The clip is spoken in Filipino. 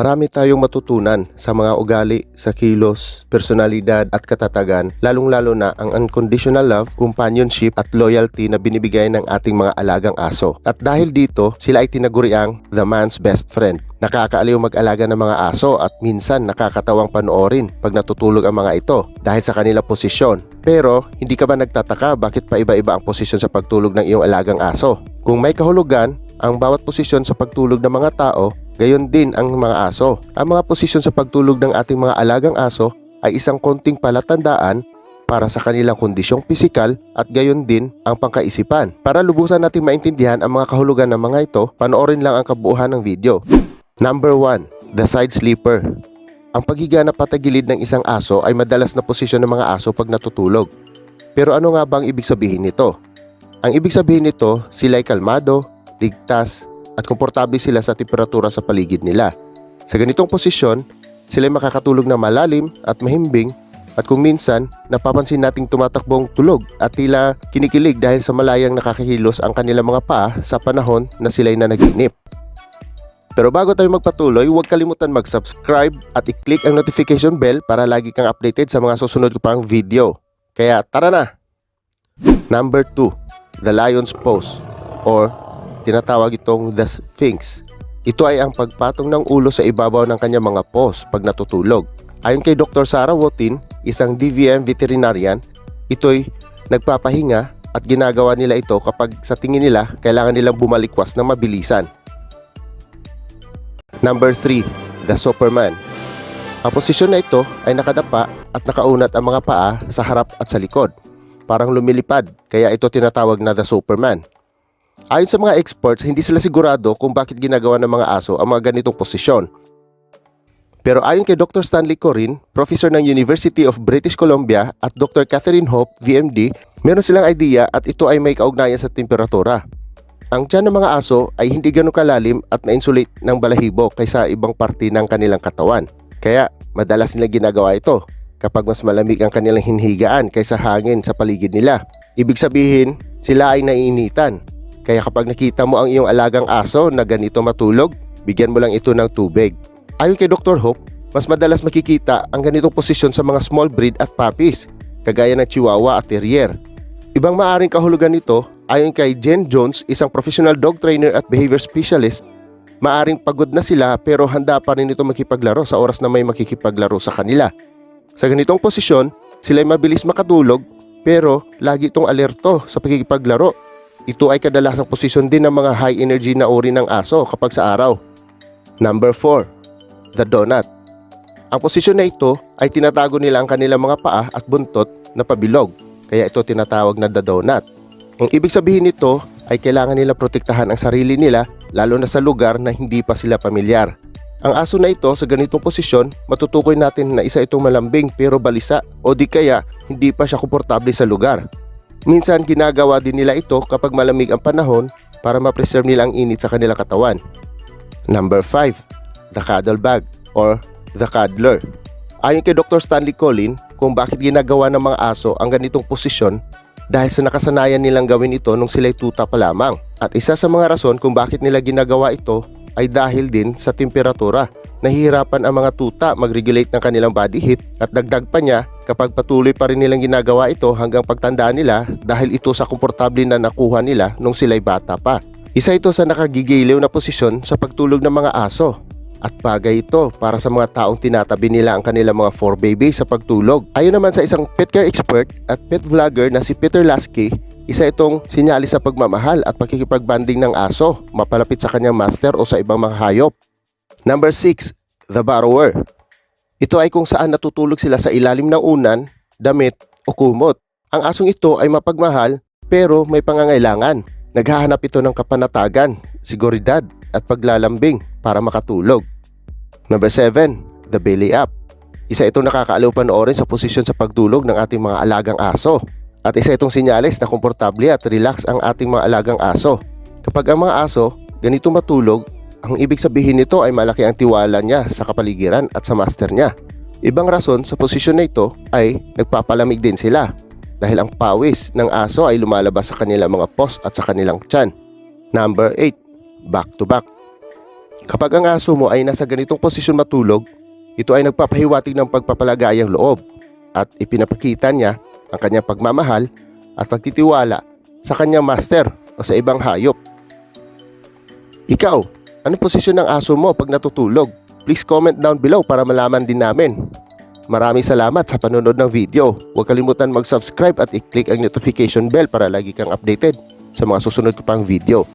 Marami tayong matutunan sa mga ugali, sa kilos, personalidad at katatagan, lalong-lalo na ang unconditional love, companionship at loyalty na binibigay ng ating mga alagang aso. At dahil dito, sila ay tinaguriang the man's best friend. Nakakaaliw mag-alaga ng mga aso at minsan nakakatawang panoorin pag natutulog ang mga ito dahil sa kanilang posisyon. Pero hindi ka ba nagtataka bakit paiba-iba ang posisyon sa pagtulog ng iyong alagang aso? Kung may kahulugan, ang bawat posisyon sa pagtulog ng mga tao, gayon din ang mga aso. Ang mga posisyon sa pagtulog ng ating mga alagang aso ay isang konting palatandaan para sa kanilang kondisyong pisikal at gayon din ang pangkaisipan. Para lubusan natin maintindihan ang mga kahulugan ng mga ito, panoorin lang ang kabuuan ng video. Number 1. The side sleeper. Ang paghiga na patagilid ng isang aso ay madalas na posisyon ng mga aso pag natutulog. Pero ano nga ba ang ibig sabihin nito? Ang ibig sabihin nito, sila ay kalmado, ligtas, at komportable sila sa temperatura sa paligid nila. Sa ganitong posisyon, sila ay makakatulog na malalim at mahimbing at kung minsan, napapansin nating tumatakbong tulog at tila kinikilig dahil sa malayang nakakahilos ang kanilang mga paa sa panahon na sila'y nanaginip. Pero bago tayo magpatuloy, huwag kalimutan mag-subscribe at i-click ang notification bell para lagi kang updated sa mga susunod ko pang video. Kaya tara na! Number 2, the lion's pose or tinatawag itong the sphinx. Ito ay ang pagpatong ng ulo sa ibabaw ng kanyang mga paws pag natutulog. Ayon kay Dr. Sarah Wotin, isang DVM veterinarian, ito'y nagpapahinga at ginagawa nila ito kapag sa tingin nila kailangan nilang bumalikwas ng mabilisan. Number 3, the Superman. Ang posisyon na ito ay nakadapa at nakaunat ang mga paa sa harap at sa likod. Parang lumilipad, kaya ito tinatawag na the Superman. Ayon sa mga experts, hindi sila sigurado kung bakit ginagawa ng mga aso ang mga ganitong posisyon. Pero ayon kay Dr. Stanley Corin, professor ng University of British Columbia at Dr. Catherine Hope, VMD, meron silang idea at ito ay may kaugnayan sa temperatura. Ang tiyan ng mga aso ay hindi ganun kalalim at na-insulate ng balahibo kaysa ibang parte ng kanilang katawan. Kaya madalas nila ginagawa ito kapag mas malamig ang kanilang hinhigaan kaysa hangin sa paligid nila. Ibig sabihin, sila ay naiinitan. Kaya kapag nakita mo ang iyong alagang aso na ganito matulog, bigyan mo lang ito ng tubig. Ayon kay Dr. Hope, mas madalas makikita ang ganitong posisyon sa mga small breed at puppies, kagaya ng Chihuahua at Terrier. Ibang maaring kahulugan nito, ayon kay Jen Jones, isang professional dog trainer at behavior specialist, maaring pagod na sila pero handa pa rin ito makipaglaro sa oras na may makikipaglaro sa kanila. Sa ganitong posisyon, sila ay mabilis makatulog pero lagi itong alerto sa pagkikipaglaro. Ito ay kadalasang posisyon din ng mga high energy na uri ng aso kapag sa araw. Number 4. The donut. Ang posisyon na ito ay tinatago nila ang kanilang mga paa at buntot na pabilog, kaya ito tinatawag na the donut. Ang ibig sabihin nito ay kailangan nila protektahan ang sarili nila lalo na sa lugar na hindi pa sila pamilyar. Ang aso na ito sa ganitong posisyon, matutukoy natin na isa itong malambing pero balisa o di kaya hindi pa siya komportable sa lugar. Minsan ginagawa din nila ito kapag malamig ang panahon para ma-preserve nila ang init sa kanilang katawan. Number 5, the cuddle bag or the cuddler. Ayon kay Dr. Stanley Collin kung bakit ginagawa ng mga aso ang ganitong posisyon dahil sa nakasanayan nilang gawin ito nung sila'y tuta pa lamang. At isa sa mga rason kung bakit nila ginagawa ito ay dahil din sa temperatura. Nahihirapan ang mga tuta mag-regulate ng kanilang body heat at dagdag pa niya kapag patuloy pa rin nilang ginagawa ito hanggang pagtandaan nila dahil ito sa komportable na nakuha nila nung sila'y bata pa. Isa ito sa nakagigiliw na posisyon sa pagtulog ng mga aso. At bagay ito para sa mga taong tinatabi nila ang kanilang mga four baby sa pagtulog. Ayon naman sa isang pet care expert at pet vlogger na si Peter Lasky, isa itong sinyalis sa pagmamahal at pagkikipagbanding ng aso, mapalapit sa kanyang master o sa ibang mga hayop. Number 6, the borrower. Ito ay kung saan natutulog sila sa ilalim ng unan, damit o kumot. Ang asong ito ay mapagmahal pero may pangangailangan. Naghahanap ito ng kapanatagan, siguridad at paglalambing para makatulog. Number 7, the belly up. Isa itong nakakaaliw panoorin sa posisyon sa pagtulog ng ating mga alagang aso. At isa itong sinyalis na komportable at relax ang ating mga alagang aso. Kapag ang mga aso ganito matulog, ang ibig sabihin nito ay malaki ang tiwala niya sa kapaligiran at sa master niya. Ibang rason sa posisyon na ito ay nagpapalamig din sila dahil ang pawis ng aso ay lumalabas sa kanilang mga pos at sa kanilang tiyan. Number 8, back to back. Kapag ang aso mo ay nasa ganitong posisyon matulog, ito ay nagpapahiwatig ng pagpapalagayang loob at ipinapakita niya ang kanyang pagmamahal at pagtitiwala sa kanyang master o sa ibang hayop. Ikaw, anong posisyon ng aso mo pag natutulog? Please comment down below para malaman din namin. Maraming salamat sa panonood ng video. Huwag kalimutan mag-subscribe at i-click ang notification bell para lagi kang updated sa mga susunod ko pang video.